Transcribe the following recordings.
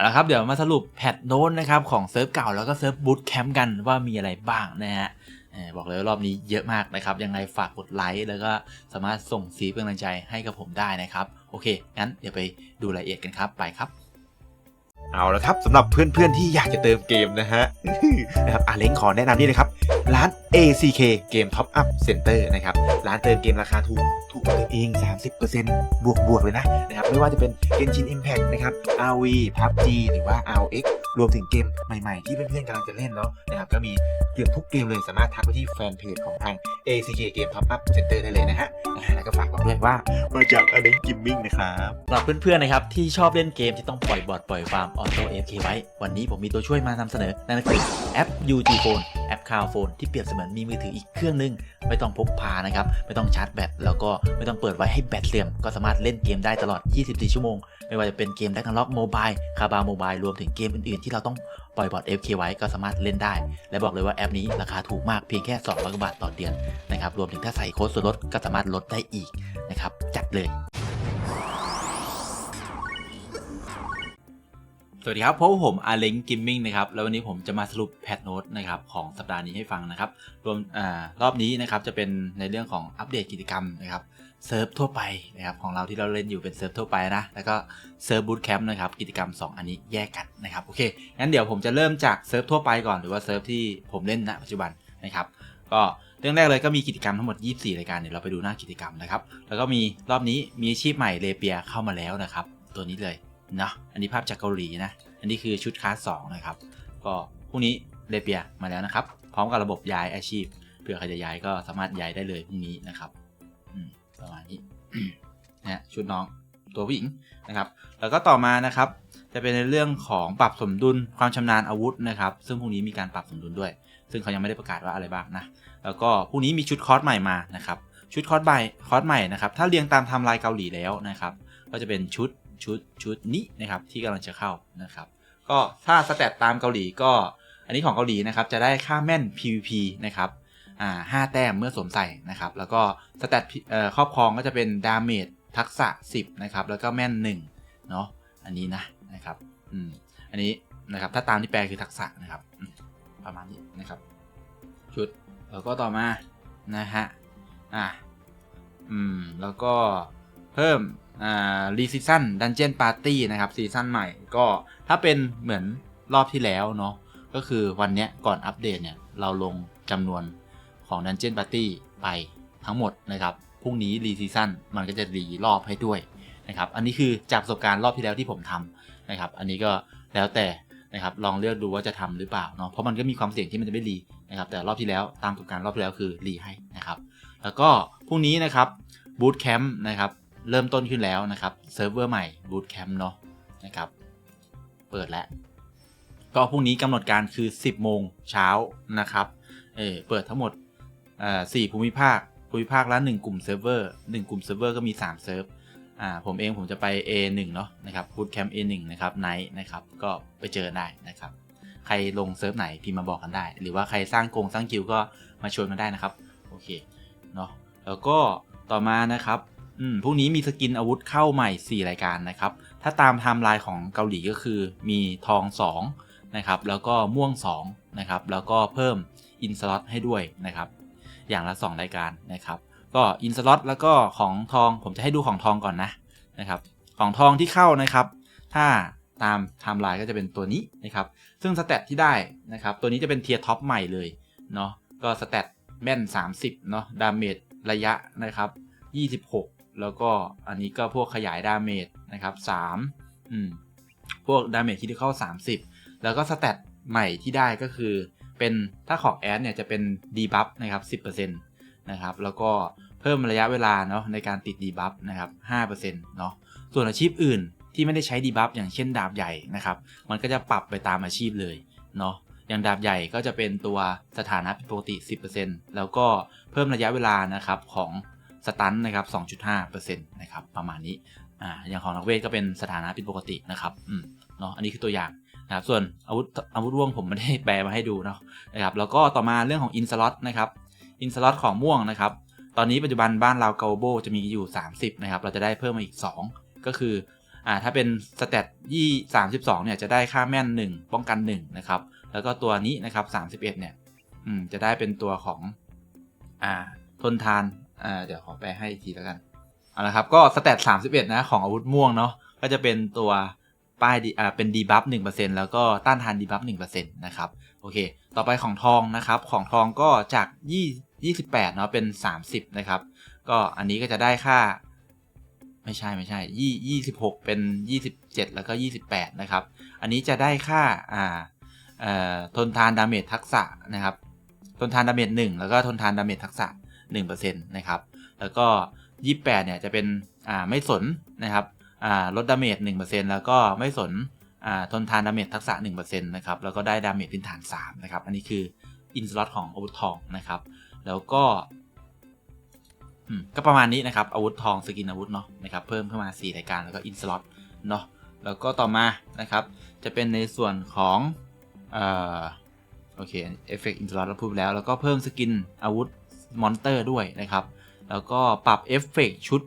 เอาละครับเดี๋ยวมาสรุปแพทโน้ตนะครับของเซิร์ฟเก่าแล้วก็เซิร์ฟบูตแคมป์กันว่ามีอะไรบ้างนะฮะบอกเลยว่ารอบนี้เยอะมากนะครับ ยังไงฝากกดไลค์แล้วก็สามารถส่งสีเป็นกำลังใจให้กับผมได้นะครับ โอเค งั้นเดี๋ยวไปดูรายละเอียดกันครับ ไปครับ เอาละครับสำหรับเพื่อนๆที่อยากจะเติมเกมนะฮะนะครับอาเล้งขอแนะนำนี่เลยครับ ร้าน ACK เกม Top Up Center นะครับ ร้านเติมเกมราคาถูก ถูกตัวเอง 30%บวกบวกๆเลยนะนะครับ ไม่ว่าจะเป็น Genshin Impact นะครับ RV PUBG หรือว่า RX รวมถึงเกมใหม่ๆ ที่เพื่อนๆกำลังจะเล่นเนาะนะครับก็มีเกือบทุกเกมเลยสามารถทักไปที่แฟนเพจของทาง ACK เกม Top Up Center ได้เลยนะฮะอ่าแล้วก็ฝากบอกด้วยว่ามาจากอาเล้งกิมมิ่งนะครับสำหรับเพื่อนๆนะครับที่ชอบเล่นเกมที่ต้องปล่อยบอทปล่อยฟาร์มออโต้เอฟเคไว้ วันนี้ผมมีตัวช่วยมานำเสนอนั่นก็คือแอป UG Phone แอปคาวโฟนที่เปรียบเสมือนมีมือถืออีกเครื่องหนึง ไม่ต้องพกพานะครับ ไม่ต้องชาร์จแบตแล้วก็ไม่ต้องเปิดไว้ให้แบตเสื่อมก็สามารถเล่นเกมได้ตลอด 24 ชั่วโมง ไม่ว่าจะเป็นเกม d a g ก n ล็อกโมบายคาบาโมบายรวมถึงเกมอื่นๆ ที่เราต้องปล่อยบอท FK ไว้ก็สามารถเล่นได้ และบอกเลยว่าแอปนี้ราคาถูกมากเพียงแค่ 200 บาทต่อเดือนนะครับรวมถึงถ้าใส่โค้ดส่วนลดก็สามารถลดได้อีกนะครับจัดเลยสวัสดีครับพบผมอาเล้งกิมมิ่งนะครับแล้ววันนี้ผมจะมาสรุปแพทโน้ตนะครับของสัปดาห์นี้ให้ฟังนะครับรวมอรอบนี้นะครับจะเป็นในเรื่องของอัปเดตกิจกรรมนะครับ เซิร์ฟทั่วไปนะครับของเราที่เราเล่นอยู่เป็นเซิร์ฟทั่วไปนะแล้วก็เซิร์ฟบูตแคมป์นะครับกิจกรรม 2 อันนี้แยกกันนะครับโอเคงั้นเดี๋ยวผมจะเริ่มจากเซิร์ฟทั่วไปก่อนหรือว่าเซิร์ฟที่ผมเล่นณปัจจุบันนะครับก็เรื่องแรกเลยก็มีกิจกรรมทั้งหมด 24 รายการเดี๋ยวเราไปดูหน้ากิจกรรมนะครับแล้วก็มีรอบนี้มีอาชีพใหม่เลเปียเข้ามาแล้วนะครับตัวนี้เลยเนาะอันนี้ภาพจากเกาหลีนะอันนี้คือชุดคลาส2นะครับก็พรุ่งนี้เลเปียมาแล้วนะครับพร้อมกับระบบย้ายอาชีพเผื่อใครจะย้ายก็สามารถย้ายได้เลยพรุ่งนี้นะครับ ประมาณนี้นะชุดน้องตัวผู้หญิงนะครับ แล้วก็ต่อมานะครับ จะเป็นในเรื่องของปรับสมดุลความชำนาญอาวุธนะครับ ซึ่งพรุ่งนี้มีการปรับสมดุลด้วย ซึ่งเขายังไม่ได้ประกาศว่าอะไรบ้างนะแล้วก็พรุ่งนี้มีชุดคอร์สใหม่มานะครับชุดคอร์สใหม่คอร์สใหม่นะครับถ้าเรียงตามทม์ไลน์เกาหลีแล้วนะครับก็จะเป็นชุดชุดชุดนี้นะครับที่กำลังจะเข้านะครับ ก็ถ้าสแตทตามเกาหลีก็ อันนี้ของเกาหลีนะครับจะได้ค่าแม่น PVP นะครับ อ่าห้าแต้มเมื่อสวมใส่นะครับ แล้วก็สแตทครอบครองก็จะเป็นดาเมจทักษะ 10 นะครับ แล้วก็แม่น1เนาะอันนี้นะนะครับอืมอันนี้นะครับถ้าตามที่แปลคือทักษะนะครับประมาณนี้นะครับ ชุดแล้วก็ต่อมานะฮะอะอืมแล้วก็เพิ่มอ่ารีซีซันดันเจียนปาร์ตี้นะครับซีซั่นใหม่ก็ถ้าเป็นเหมือนรอบที่แล้วเนาะก็คือวันเนี้ยก่อนอัปเดตเนี่ย เราลงจำนวน ของดันเจียนปาร์ตี้ไปทั้งหมดนะครับพรุ่งนี้รีซีซั่นมันก็จะรีรอบให้ด้วยนะครับอันนี้คือจากประสบการณ์รอบที่แล้วที่ผมทำนะครับอันนี้ก็แล้วแต่นะครับลองเลือกดูว่าจะทำหรือเปล่าเนาะเพราะมันก็มีความเสี่ยงที่มันจะไม่รีนะครับแต่รอบที่แล้วตามประสบการณ์รอบที่แล้วคือรีให้นะครับแล้วก็พรุ่งนี้นะครับบูตแคมป์นะครับเริ่มต้นขึ้นแล้วนะครับเซิร์ฟเวอร์ใหม่บูตแคมป์เนาะนะครับเปิดแล้ว ก็พรุ่งนี้กำหนดการคือ 10 โมงเช้านะครับเออเปิดทั้งหมด อ่อสี่ภูมิภาค ภูมิภาคละ1กลุ่มเซิร์ฟเวอร์1กลุ่มเซิร์ฟเวอร์ก็มี3เซิร์ฟอ่าผมเองผมจะไป A1 เนาะนะครับบูตแคมป์ A1 นะครับไนท์นะครับก็ไปเจอได้นะครับ ใครลงเซิร์ฟไหนพิมพ์มาบอกกันได้ หรือว่าใครสร้างกงสร้างกิลก็มาชวนกันได้นะครับ โอเคเนาะแล้วก็ต่อมานะครับอืมพรุ่งนี้มีสกินอาวุธเข้าใหม่ 4 รายการนะครับ ถ้าตามไทม์ไลน์ของเกาหลีก็คือมีทอง2นะครับแล้วก็ม่วง2นะครับแล้วก็เพิ่มอินสล็อตให้ด้วยนะครับ อย่างละ 2 รายการนะครับ ก็อินสล็อตแล้วก็ของทองผมจะให้ดูของทองก่อนนะนะครับ ของทองที่เข้านะครับ ถ้าตามไทม์ไลน์ก็จะเป็นตัวนี้นะครับ ซึ่งสเตตที่ได้นะครับ ตัวนี้จะเป็นเทียร์ท็อปใหม่เลยเนาะก็สเตตแม่น 30เนาะดาเมจระยะนะครับ 26 แล้วก็อันนี้ก็พวกขยายดาเมจนะครับ3อืมพวกดาเมจที่เข้า30 แล้วก็สเตตใหม่ที่ได้ก็คือ เป็นถ้าของแอดเนี่ยจะเป็นดีบัฟนะครับ 10%นะครับแล้วก็เพิ่มระยะเวลาเนาะในการติดดีบัฟนะครับ5%เนาะส่วนอาชีพอื่นที่ไม่ได้ใช้ดีบัฟอย่างเช่นดาบใหญ่นะครับ มันก็จะปรับไปตามอาชีพเลยเนาะอย่างดาบใหญ่ก็จะเป็นตัวสถานะปกติ 10%แล้วก็เพิ่มระยะเวลานะครับของสตันนะครับ 2.5%นะครับประมาณนี้อ่าอย่างของนักเวทก็เป็นสถานะผิดปกตินะครับอืมเนาะอันนี้คือตัวอย่าง นะครับส่วนอาวุธอาวุธร่วงผมไม่ได้แปลมาให้ดูเนาะนะครับแล้วก็ต่อมาเรื่องของอินสล็อตนะครับอินสล็อตของม่วงนะครับตอนนี้ปัจจุบันบ้านเราเกาโบจะมีอยู่ 30นะครับเราจะได้เพิ่มมาอีก 2 ก็คืออ่าถ้าเป็นสเตตยี่สามสิบสองเนี่ยจะได้ค่าแม่นหนึ่งป้องกันหนึ่งนะครับแล้วก็ตัวนี้นะครับสามสิบเอ็ดเนี่ยอืมจะได้เป็นตัวของอ่าทนทานอ่าเดี๋ยวขอแปลให้อีกทีแล้วกันเอาละครับก็สเตตสามสิบเอ็ดนะของอาวุธม่วงเนาะก็จะเป็นตัว ป้ายดีอ่าเป็นดีบัฟหนึ่งเปอร์เซ็นแล้วก็ต้านทานดีบัฟหนึ่งเปอร์เซ็นต์นะครับโอเค ต่อไปของทองนะครับ ของทองก็จากยี่ยี่สิบแปดเนาะเป็นสามสิบนะครับ ก็อันนี้ก็จะได้ค่า ไม่ใช่ไม่ใช่ยี่ยี่สิบหกเป็นยี่สิบเจ็ดแล้วก็ยี่สิบแปดนะครับ อันนี้จะได้ค่าอ่าเอ่อทนทานดาเมจทักษะนะครับ ทนทานดาเมจหนึ่งแล้วก็ทนทานดาเมจทักษะหนึ่งเปอร์เซ็นต์นะครับ แล้วก็ยี่แปดเนี่ยจะเป็นอ่าไม่สนนะครับ ลดดาเมจหนึ่งเปอร์เซนต์แล้วก็ไม่สนทนทานดาเมจทักษะหนึ่งเปอร์เซนต์นะครับแล้วก็ได้ดาเมจพื้นฐานสามนะครับอันนี้คืออินสล็อตของอาวุธทองนะครับแล้วก็ก็ประมาณนี้นะครับอาวุธทองสกินอาวุธเนาะนะครับเพิ่มเข้ามา 4 รายการแล้วก็อินสล็อตเนาะแล้วก็ต่อมานะครับจะเป็นในส่วนของอโอเคเอฟเฟกต์อินสล็อตเราพูดไปแล้ว แล้วก็เพิ่มสกินอาวุธมอนเตอร์ด้วยนะครับ แล้วก็ปรับเอฟเฟกต์ชุด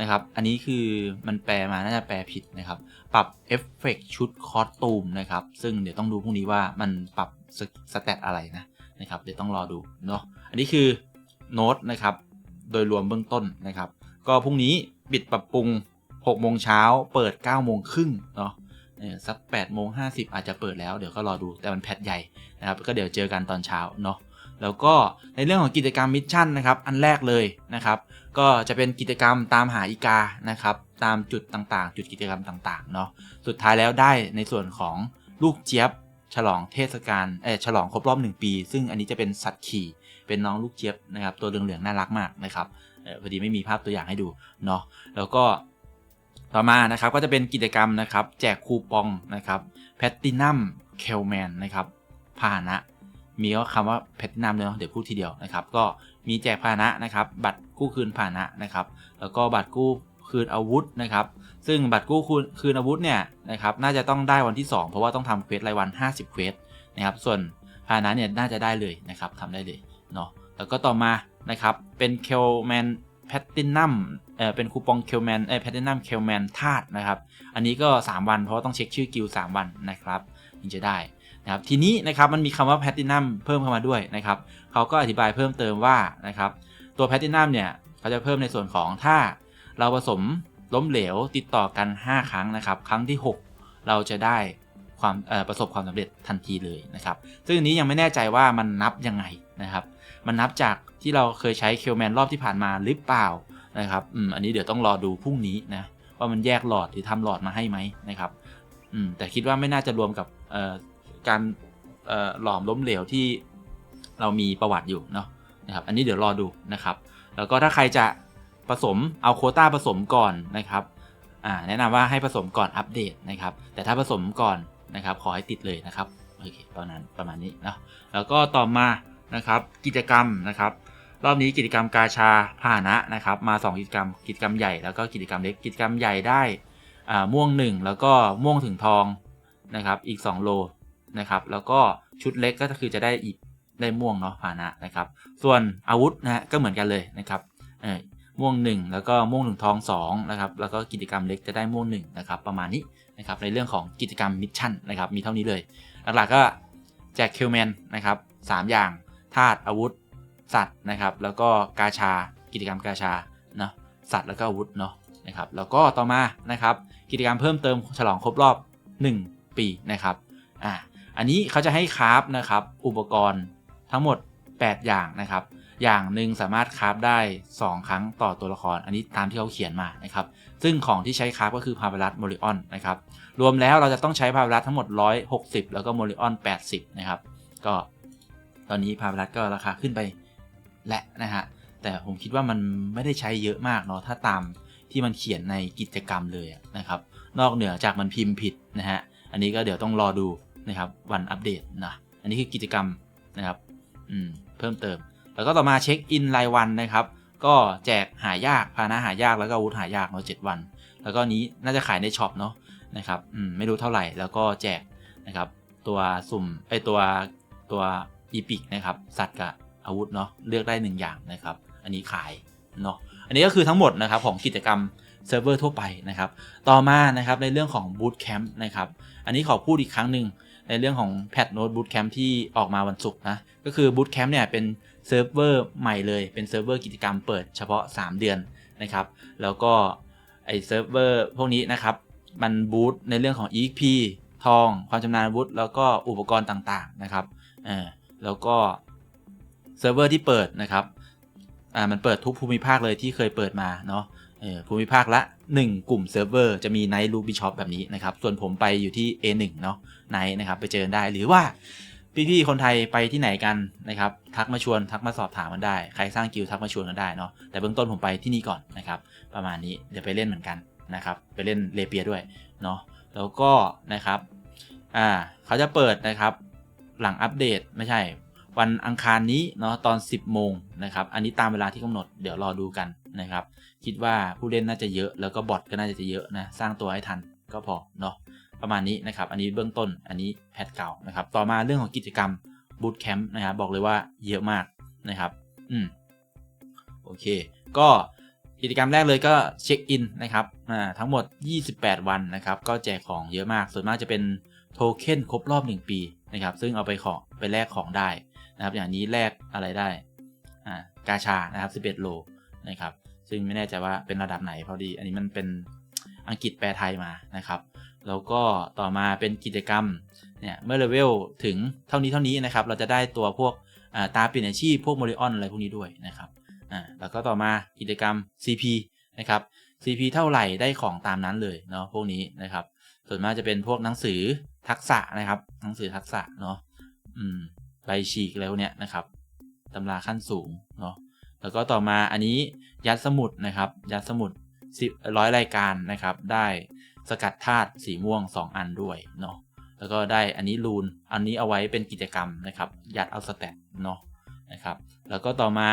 นะครับ อันนี้คือมันแปลมาน่าจะแปลผิดนะครับ ปรับเอฟเฟกต์ชุดคอสตูมนะครับ ซึ่งเดี๋ยวต้องดูพรุ่งนี้ว่ามันปรับสเตตอะไรนะนะครับ เดี๋ยวต้องรอดูเนาะ อันนี้คือโน้ตนะครับ โดยรวมเบื้องต้นนะครับ ก็พรุ่งนี้ปิดปรับปรุง6โมงเช้าเปิด9โมงครึ่งเนาะเออสัก8โมง50 อาจจะเปิดแล้วเดี๋ยวก็รอดูแต่มันแพทใหญ่นะครับ ก็เดี๋ยวเจอกันตอนเช้าเนาะ แล้วก็ในเรื่องของกิจกรรมมิชชั่นนะครับ อันแรกเลยนะครับ ก็จะเป็นกิจกรรมตามหาอีกานะครับ ตามจุดต่างๆ จุดกิจกรรมต่างๆเนาะสุดท้ายแล้วได้ในส่วนของลูกเจี๊ยบ ฉลองเทศกาลเออฉลองครบรอบ 1 ปี ซึ่งอันนี้จะเป็นสัตว์ขี่เป็นน้องลูกเจี๊ยบนะครับ ตัวเหลืองๆน่ารักมากนะครับออพอดีไม่มีภาพตัวอย่างให้ดูเนาะแล้วก็ต่อมานะครับก็จะเป็นกิจกรรมนะครับ แจกคูปองนะครับแพตตินัมเคลแมนนะครับพาหนะ มีก็คำว่าแพตตินัมเลยเนาะเดี๋ยวพูดทีเดียวนะครับ ก็มีแจกพาหนะนะครับ บัตรกู้คืนพาหนะนะครับ แล้วก็บัตรกู้คืนอาวุธนะครับ ซึ่งบัตรกู้คืนคืนอาวุธเนี่ยนะครับ น่าจะต้องได้วันที่ 2 เพราะว่าต้องทำเควสรายวัน 50 เควสนะครับ ส่วนพาหนะเนี่ยน่าจะได้เลยนะครับทำได้เลยเนาะ แล้วก็ต่อมานะครับ เป็นเคลแมนแพตตินัมเอ่อเป็นคูปองเคลแมนเอ่อแพตตินัมเคลแมนธาตุนะครับ อันนี้ก็ 3 วันเพราะว่าต้องเช็คชื่อกิล3วันนะครับถึงจะได้ นะครับทีนี้นะครับมันมีคำว่าแพตตินัมเพิ่มเข้ามาด้วยนะครับเขาก็อธิบายเพิ่มเติมว่านะครับตัวแพตตินัมเนี่ยเขาจะเพิ่มในส่วนของถ้าเราผสมล้มเหลวติดต่อกัน 5 ครั้งนะครับ ครั้งที่ 6 เราจะได้ความประสบความสำเร็จทันทีเลยนะครับ ซึ่งอันนี้ยังไม่แน่ใจว่ามันนับยังไงนะครับ มันนับจากที่เราเคยใช้เคลแมนรอบที่ผ่านมาหรือเปล่านะครับอืมอันนี้เดี๋ยวต้องรอดูพรุ่งนี้นะว่ามันแยกหลอดหรือทำหลอดมาให้ไหมนะครับอืมแต่คิดว่าไม่น่าจะรวมกับ การเอ่อหลอมล้มเหลวที่เรามีประวัติอยู่เนาะนะครับอันนี้เดี๋ยวรอดูนะครับ แล้วก็ถ้าใครจะผสมเอาโคต้าผสมก่อนนะครับแนะนำว่าให้ผสมก่อนอัปเดตนะครับ แต่ถ้าผสมก่อนนะครับ ขอให้ติดเลยนะครับโอเคประมาณประมาณนี้เนาะแล้วก็ต่อมานะครับกิจกรรมนะครับรอบนี้กิจกรรมกาชาพาหนะนะครับ มา 2 กิจกรรมกิจกรรมใหญ่แล้วก็กิจกรรมเล็กกิจกรรมใหญ่ได้อ่าม่วง 1 แล้วก็ม่วงถึงทองนะครับอีก 2 โล นะครับ แล้วก็ชุดเล็กก็คือจะได้อีกได้ม่วงเนาะพานะนะครับ ส่วนอาวุธนะฮะก็เหมือนกันเลยนะครับเออม่วง 1 แล้วก็ม่วงถึงทอง2นะครับแล้วก็กิจกรรมเล็กจะได้ม่วง1นะครับประมาณนี้นะครับในเรื่องของกิจกรรมมิชชั่นนะครับมีเท่านี้เลย หลักๆก็แจกคิวแมนนะครับสามอย่างธาตุอาวุธ สัตว์นะครับแล้วก็กาชา กิจกรรมกาชาเนาะสัตว์แล้วก็อาวุธเนาะนะครับแล้วก็ต่อมานะครับกิจกรรมเพิ่มเติมฉลองครบรอบ 1 ปีนะครับอ่า อันนี้เขาจะให้คราฟนะครับ อุปกรณ์ทั้งหมด 8 อย่างนะครับ อย่างหนึ่งสามารถคราฟได้ 2 ครั้งต่อตัวละคร อันนี้ตามที่เขาเขียนมานะครับ ซึ่งของที่ใช้คราฟก็คือพาเวลัสโมริออนนะครับ รวมแล้วเราจะต้องใช้พาเวลัสทั้งหมด 160 แล้วก็โมริออน 80 นะครับ ก็ตอนนี้พาเวลัสก็ราคาขึ้นไปและนะฮะ แต่ผมคิดว่ามันไม่ได้ใช้เยอะมากเนาะ ถ้าตามที่มันเขียนในกิจกรรมเลยนะครับ นอกเหนือจากมันพิมพ์ผิดนะฮะ อันนี้ก็เดี๋ยวต้องรอดู นะครับวันอัปเดตนะอันนี้คือกิจกรรมนะครับอืมเพิ่มเติม แล้วก็ต่อมาเช็คอินรายวันนะครับ ก็แจกหายากพานะหายากแล้วก็อาวุธหายากเนาะเจ็ดวัน แล้วก็นี้น่าจะขายในช็อปเนาะนะครับอืมไม่รู้เท่าไหร่แล้วก็แจกนะครับ ตัวสุ่มไอตัวตัวอีพิกนะครับสัตว์กับอาวุธเนาะเลือกได้หนึ่งอย่างนะครับ อันนี้ขายเนาะอันนี้ก็คือทั้งหมดนะครับของกิจกรรมเซิร์ฟเวอร์ทั่วไปนะครับ ต่อมานะครับในเรื่องของ Boot Camp นะครับ อันนี้ขอพูดอีกครั้งหนึ่ง ในเรื่องของ Patch Note Boot Camp ที่ออกมาวันศุกร์นะ ก็คือ Boot Camp เนี่ยเป็นเซิร์ฟเวอร์ใหม่เลย เป็นเซิร์ฟเวอร์กิจกรรมเปิดเฉพาะ 3 เดือนนะครับ แล้วก็ไอเซิร์ฟเวอร์พวกนี้นะครับ มันบูตในเรื่องของ EXP ทอง ความชำนาญวุธแล้วก็อุปกรณ์ต่างๆนะครับเออแล้วก็เซิร์ฟเวอร์ที่เปิดนะครับ อ่า มันเปิดทุกภูมิภาคเลยที่เคยเปิดมาเนาะ ภูมิภาคละ 1 กลุ่มเซิร์ฟเวอร์จะมีไนท์ลูบิชอปแบบนี้นะครับ ส่วนผมไปอยู่ที่ A1 เนาะไนท์นะครับ ไปเจอได้หรือว่าพี่ๆคนไทยไปที่ไหนกันนะครับ ทักมาชวนทักมาสอบถามกันได้ ใครสร้างกิลด์ทักมาชวนกันได้เนาะแต่เบื้องต้นผมไปที่นี่ก่อนนะครับ ประมาณนี้เดี๋ยวไปเล่นเหมือนกันนะครับ ไปเล่นเลเปียด้วยเนาะแล้วก็นะครับอ่าเขาจะเปิดนะครับหลังอัปเดตไม่ใช่ วันอังคารนี้เนาะตอน 10 โมงนะครับ อันนี้ตามเวลาที่กำหนดเดี๋ยวรอดูกันนะครับ คิดว่าผู้เล่นน่าจะเยอะแล้วก็บอทก็น่าจะเยอะนะสร้างตัวให้ทันก็พอเนาะประมาณนี้นะครับ อันนี้เบื้องต้นอันนี้แพทเก่านะครับ ต่อมาเรื่องของกิจกรรมบูตแคมป์นะครับบอกเลยว่าเยอะมากนะครับอืมโอเค ก็กิจกรรมแรกเลยก็เช็คอินนะครับอ่าทั้งหมด 28 วันนะครับ ก็แจกของเยอะมาก ส่วนมากจะเป็นโทเค็นครบรอบ 1 ปีนะครับ ซึ่งเอาไปของไปแลกของได้นะครับ อย่างนี้แลกอะไรได้อ่ากาชานะครับ 11 โลนะครับ ซึ่งไม่แน่ใจว่าเป็นระดับไหนพอดี อันนี้มันเป็นอังกฤษแปลไทยมานะครับ แล้วก็ต่อมาเป็นกิจกรรมเนี่ยเมื่อเลเวลถึงเท่านี้เท่านี้นะครับ เราจะได้ตัวพวกตาเปลี่ยนอาชีพพวกโมริออนอะไรพวกนี้ด้วยนะครับอ่าแล้วก็ต่อมากิจกรรม CP นะครับ CP เท่าไหร่ได้ของตามนั้นเลยเนาะพวกนี้นะครับ ส่วนมากจะเป็นพวกหนังสือทักษะนะครับ หนังสือทักษะเนาะอืมใบฉีกอะไรพวกเนี้ยนะครับตำราขั้นสูงเนาะ แล้วก็ต่อมาอันนี้ยัดสมุดนะครับ ยัดสมุดสิบร้อยรายการนะครับ ได้สกัดธาตุสีม่วง 2 อันด้วยเนาะแล้วก็ได้อันนี้รูนอันนี้เอาไว้เป็นกิจกรรมนะครับ ยัดเอาสแตทเนาะนะครับ แล้วก็ต่อมา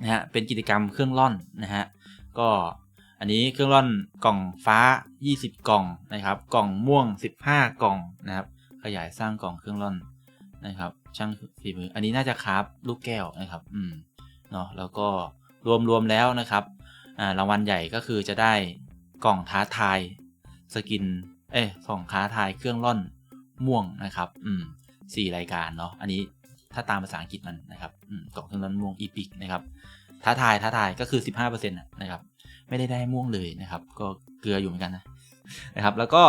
นะฮะเป็นกิจกรรมเครื่องร่อนนะฮะก็อันนี้เครื่องร่อนกล่องฟ้า 20 กล่องนะครับ กล่องม่วง 15 กล่องนะครับ ขยายสร้างกล่องเครื่องร่อนนะครับ ช่างฝีมือ อันนี้น่าจะคราฟลูกแก้วนะครับ อืม เนาะแล้วก็รวมๆแล้วนะครับรางวัลใหญ่ก็คือจะได้กล่องท้าทายสกินเอ้ยกล่องท้าทายเครื่องร่อนม่วงนะครับอืมสี่รายการเนาะอันนี้ถ้าตามภาษาอังกฤษมันนะครับอืมกล่องเครื่องร่อนม่วงอีพิกนะครับท้าทายท้าทายก็คือ 15%นะครับไม่ได้ได้ม่วงเลยนะครับ ก็เกลืออยู่เหมือนกันนะนะครับ แล้วก็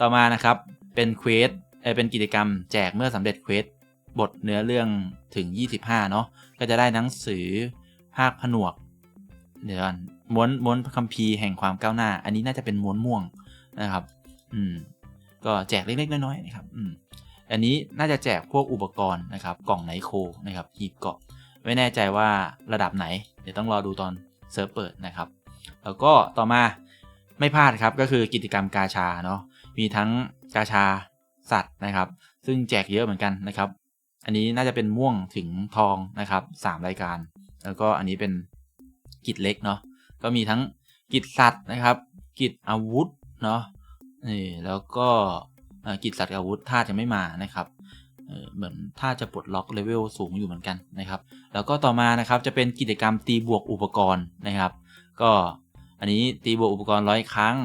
ต่อมานะครับเป็นเควสเอเป็นกิจกรรมแจกเมื่อสำเร็จเควสบทเนื้อเรื่องถึง 25 เนาะ ก็จะได้หนังสือภาคผนวก เดี๋ยวก่อนม้วนม้วนคัมภีร์แห่งความก้าวหน้า อันนี้น่าจะเป็นม้วนม่วงนะครับ อืม ก็แจกเล็กๆน้อยๆนะครับ อืม อันนี้น่าจะแจกพวกอุปกรณ์นะครับ กล่องไนโคนะครับหีบเกาะ ไม่แน่ใจว่าระดับไหน เดี๋ยวต้องรอดูตอนเซิร์ฟเปิดนะครับ แล้วก็ต่อมาไม่พลาดครับก็คือกิจกรรมกาชาเนาะ มีทั้งกาชาสัตว์นะครับ ซึ่งแจกเยอะเหมือนกันนะครับ อันนี้น่าจะเป็นม่วงถึงทองนะครับสามรายการ แล้วก็อันนี้เป็นกิจเล็กเนาะก็มีทั้งกิจสัตว์นะครับ กิจอาวุธเนาะนี่แล้วก็กิจสัตว์อาวุธท่าจะไม่มานะครับเหมือนท่าจะปลดล็อกเลเวลสูงอยู่เหมือนกันนะครับ แล้วก็ต่อมานะครับจะเป็นกิจกรรมตีบวกอุปกรณ์นะครับ ก็อันนี้ตีบวกอุปกรณ์ร้อยครั้ง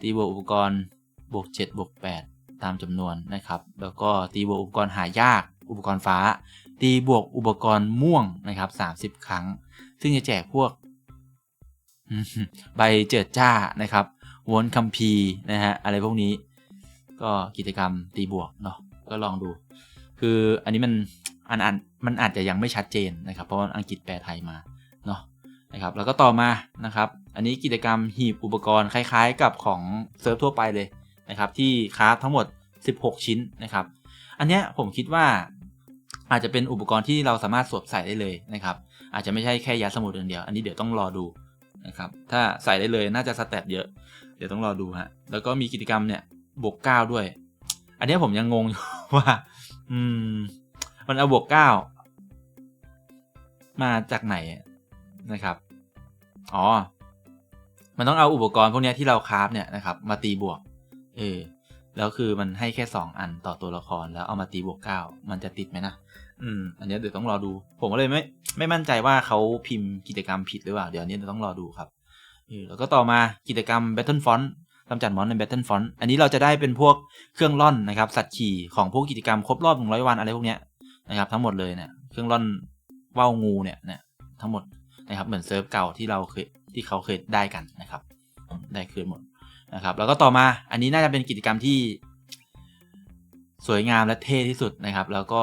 ตีบวกอุปกรณ์บวก7บวก8ตามจำนวนนะครับ แล้วก็ตีบวกอุปกรณ์หายาก อุปกรณ์ฟ้า ตีบวกอุปกรณ์ม่วงนะครับ 30 ครั้ง ซึ่งจะแจกพวกใบเจิดจ้านะครับวนคัมภีร์นะฮะอะไรพวกนี้ ก็กิจกรรมตีบวกเนาะก็ลองดู คืออันนี้มันอันอันมันอาจจะยังไม่ชัดเจนนะครับ เพราะว่าอังกฤษแปลไทยมาเนาะนะครับ แล้วก็ต่อมานะครับ อันนี้กิจกรรมหีบอุปกรณ์คล้ายๆ กับของเซิร์ฟทั่วไปเลยนะครับ ที่คราฟทั้งหมด 16 ชิ้นนะครับ อันเนี้ยผมคิดว่า อาจจะเป็นอุปกรณ์ที่เราสามารถสวมใส่ได้เลยนะครับ อาจจะไม่ใช่แค่ยัดสมุดอย่างเดียว อันนี้เดี๋ยวต้องรอดูนะครับ ถ้าใส่ได้เลยน่าจะสแตทเยอะ เดี๋ยวต้องรอดูฮะ แล้วก็มีกิจกรรมเนี่ยบวกเก้าด้วย อันนี้ผมยังงงอยู่ว่า อืม มันเอาบวกเก้ามาจากไหนนะครับ อ๋อ มันต้องเอาอุปกรณ์พวกนี้ที่เราคราฟเนี่ยนะครับ มาตีบวก เออ แล้วคือมันให้แค่สองอันต่อตัวละครแล้วเอามาตีบวกเก้ามันจะติดไหมนะอืมอันนี้เดี๋ยวต้องรอดู ผมก็เลยไม่ไม่มั่นใจว่าเขาพิมพ์กิจกรรมผิดหรือเปล่า เดี๋ยวนี้เดี๋ยวต้องรอดูครับแล้วก็ต่อมากิจกรรม Battle Font กำจัดมอนใน Battlefront อันนี้เราจะได้เป็นพวกเครื่องร่อนนะครับสัตว์ขี่ของพวกกิจกรรมครบรอบ100วันอะไรพวกเนี้ยนะครับทั้งหมดเลยเนี่ยเครื่องร่อนว่าวงูเนี่ยเนี่ยทั้งหมดนะครับเหมือนเซิร์ฟเก่าที่เราเคยที่เขาเคยได้กันนะครับ ได้คืนหมด นะครับ แล้วก็ต่อมาอันนี้น่าจะเป็นกิจกรรมที่สวยงามและเท่ที่สุดนะครับ แล้วก็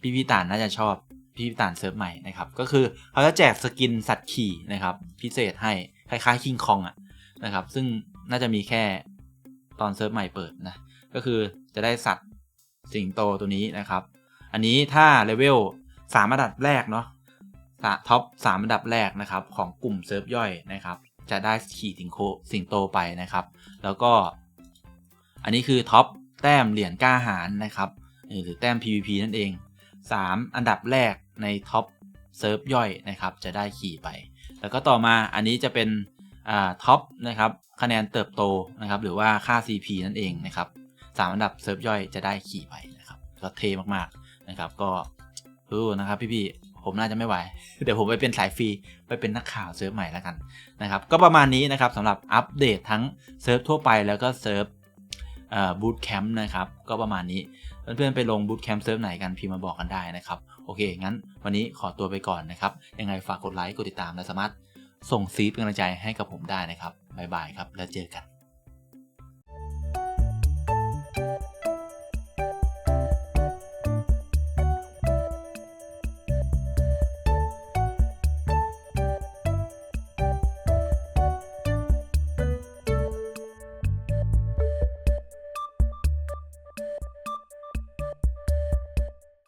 พี่พี่ตานน่าจะชอบพี่พี่ตานเซิร์ฟใหม่นะครับ ก็คือเขาจะแจกสกินสัตว์ขี่นะครับ พิเศษให้คล้ายๆคิงคองอะนะครับ ซึ่งน่าจะมีแค่ตอนเซิร์ฟใหม่เปิดนะ ก็คือจะได้สัตว์สิงโตตัวนี้นะครับ อันนี้ถ้าเลเวลสามอันดับแรกเนาะท็อปสามอันดับแรกนะครับ ของกลุ่มเซิร์ฟย่อยนะครับ จะได้ขี่สิงโคสิงโตไปนะครับ แล้วก็ อันนี้คือท็อปแต้มเหรียญกล้าหารนะครับหรือแต้ม PVP นั่นเอง 3 อันดับแรกในท็อปเซิร์ฟย่อยนะครับ จะได้ขี่ไป แล้วก็ต่อมาอันนี้จะเป็นท็อปนะครับคะแนนเติบโตนะครับ หรือว่าค่า CP นั่นเองนะครับสามอันดับเซิร์ฟย่อยจะได้ขี่ไปนะครับ ก็เท่มากๆนะครับ ก็รู้นะครับพี่ๆ ผมน่าจะไม่ไหว เดี๋ยวผมไปเป็นสายฟรีไปเป็นนักข่าวเซิร์ฟใหม่แล้วกันนะครับ ก็ประมาณนี้นะครับสำหรับอัปเดตทั้งเซิร์ฟทั่วไปแล้วก็เซิร์ฟบูตแคมป์นะครับ ก็ประมาณนี้ เพื่อนๆไปลงบูตแคมป์เซิร์ฟไหนกันพิมพ์มาบอกกันได้นะครับ โอเค งั้นวันนี้ขอตัวไปก่อนนะครับ ยังไงฝากกดไลค์กดติดตามและสามารถส่งซีดเป็นกำลังใจให้กับผมได้นะครับบ๊ายบายครับแล้วเจอกัน